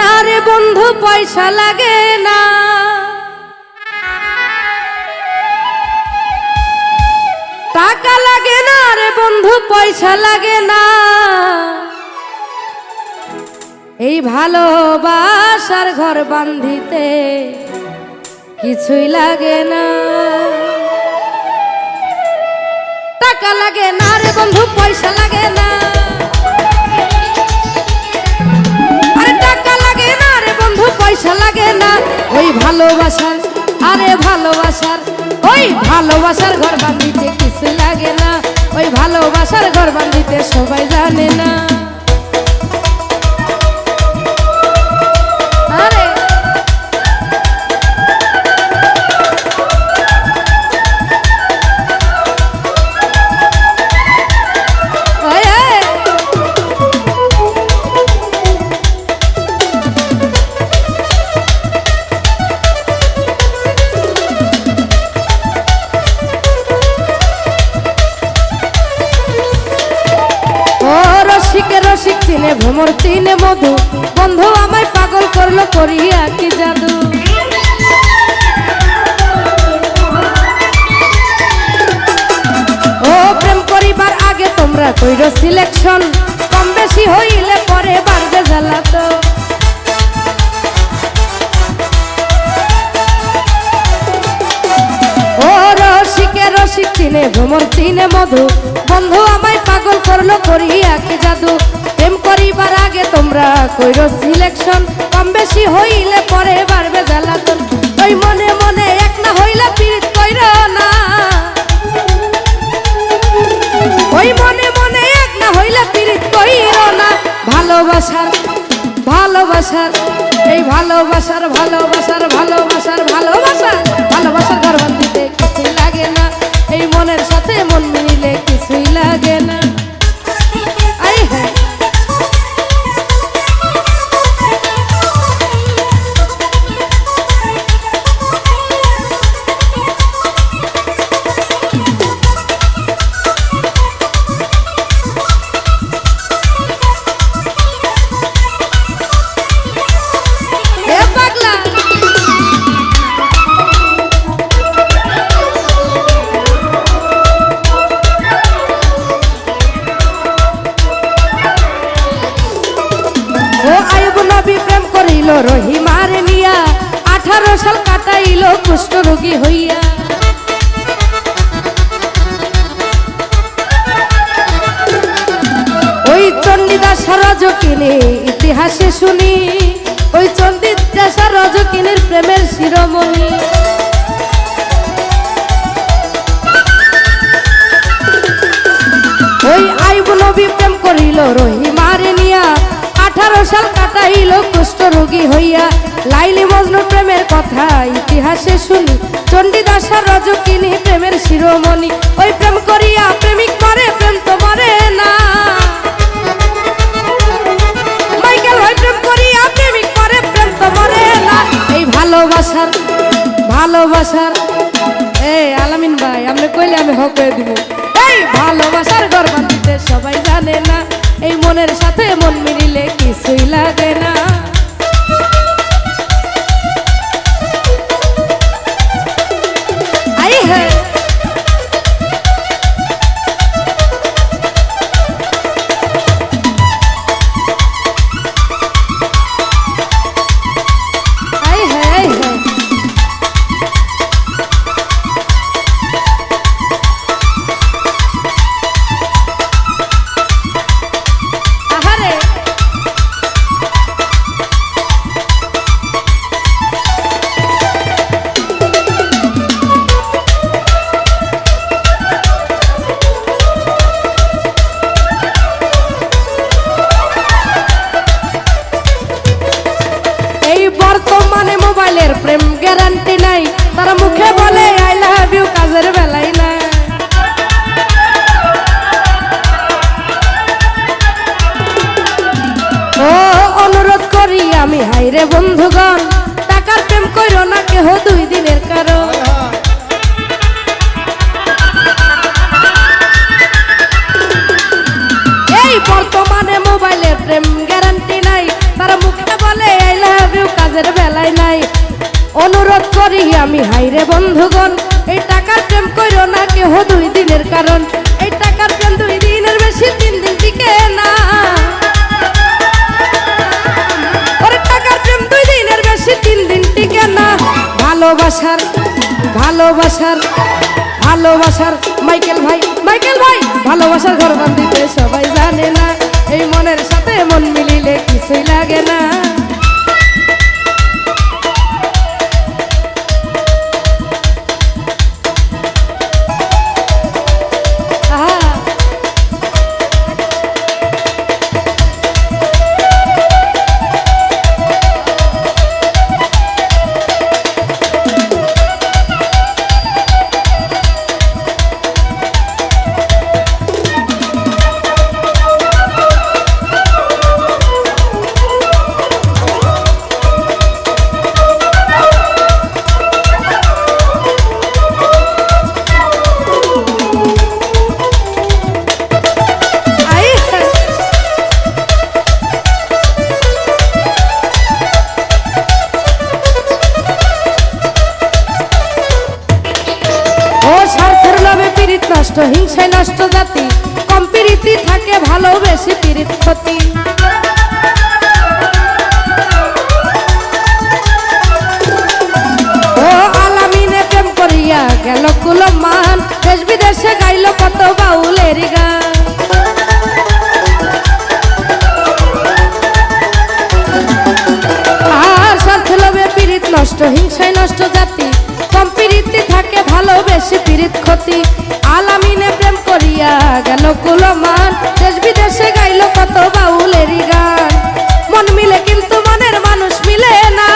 না রে বন্ধু, পয়সা লাগে না। টাকা লাগে না রে বন্ধু, পয়সা লাগে না। এই ভালোবাসার ঘর বান্ধিতে কিছুই লাগে না। টাকা লাগে না রে বন্ধু, পয়সা লাগে না। ভালোবাসার, আরে ভালোবাসার, ওই ভালোবাসার ঘর বান্ধিতে কিছু লাগে না, ওই ভালোবাসার ঘর বান্ধিতে সবাই জানে না। ভ্রমর চিনে মধু। বন্ধু আমায় পাগল করল, করিয়া কি জাদু? ও, প্রেম করিবার আগে তোমরা কইর সিলেকশন কম বেশি হইলে পরে বাড়বে জ্বালাতো। রসিক চিনে ভ্রমর চিনে মধু। বন্ধু আমায় পাগল করল, করিয়া কি জাদু? প্রেম করিবার আগে তোমরা কইর সিলেকশন কম বেশি হইলে পরে বাড়বে জ্বালাতন। ওই মনে মনে এক না হইলে পীড়িত কইর না। ওই মনে মনে এক না হইলে পীড়িত কইর না। ভালোবাসার ভালোবাসার, এই ভালোবাসার ভালোবাসার ভালোবাসার রোগী হইয়া। ওই চণ্ডীদাস রজকিনী ইতিহাসে শুনি। ওই চণ্ডীদাস রজকিনীর প্রেমের শিরোমণি। ওই আইব নবী প্রেম করিল রহিমার নিয়া। আঠারো সাল কাটাইল কুষ্ঠ রোগী হইয়া। লাইলি মজনু প্রেমের কথা, ইতিহাসে শুনি। চণ্ডীদাসার রজকিনী প্রেমের শিরোমণি। ওই প্রেম করিয়া প্রেম মোবাইলের প্রেম গ্যারান্টি নাই। তারা মুখে বলে আই লাভ ইউ কাজের বেলায় না ও, অনুরোধ করি আমি হাইরে বন্ধুগণ, টাকার প্রেম কইরো না কেহ দুই দিনের কারণ। এই বর্তমানে মোবাইলের প্রেম করি আমি হাইরে বন্ধুগণ, এই টাকার প্রেম করো না কেহ দুই দিনের কারণ। এই টাকার প্রেম বেশি তিন দিন টিকে না। টাকার প্রেম দুই দিনের বেশি তিন দিন টিকে না। ভালোবাসার ভালোবাসার ভালোবাসার, মাইকেল ভাই মাইকেল ভাই, ভালোবাসার ঘর বান্ধিতে সবাই জানে না। এই মনের সাথে মন মিলিলে কিছুই লাগে না। নষ্ট, হিংসায় নষ্ট জাতি। কম থাকে ভালোবেসে পীড়িত ক্ষতি। গেল কুলমান। দেশ বিদেশে গাইল কত বাউলের গান। আর স্বার্থ লোভে পীড়িত নষ্ট, হিংসায় নষ্ট জাতি। কম পীড়িতি থাকে ভালোবেসে পীড়িত ক্ষতি। করিয়া গেল কুলমান। দেশ বিদেশে গাইল কত বাউলেরই গান। মন মিলে কিন্তু মনের মানুষ মিলে না।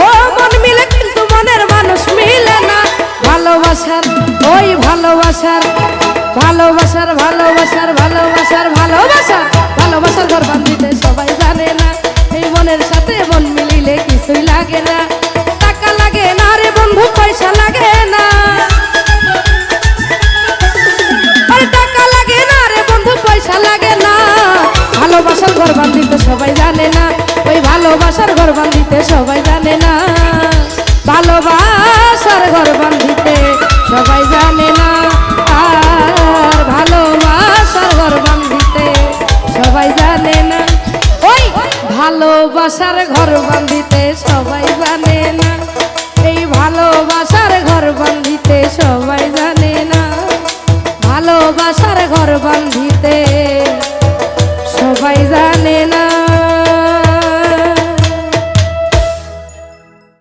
ও, মন মিলে কিন্তু মনের মানুষ মিলে না। ভালোবাসার, ওই ভালোবাসার ভালোবাসার ভালোবাসার ভালোবাসার ভালোবাসার ভালোবাসার ঘর বান্ধিতে সবাই জানে না। এই মনের সাথে মন মিলিলে কিছুই লাগে না। ঘর বান্ধিতে সবাই জানে না। ভালোবাসার ঘর বান্ধিতে সবাই জানে না। আর ভালোবাসার ঘর বান্ধিতে সবাই জানে না। ওই ভালোবাসার ঘর বান্ধিতে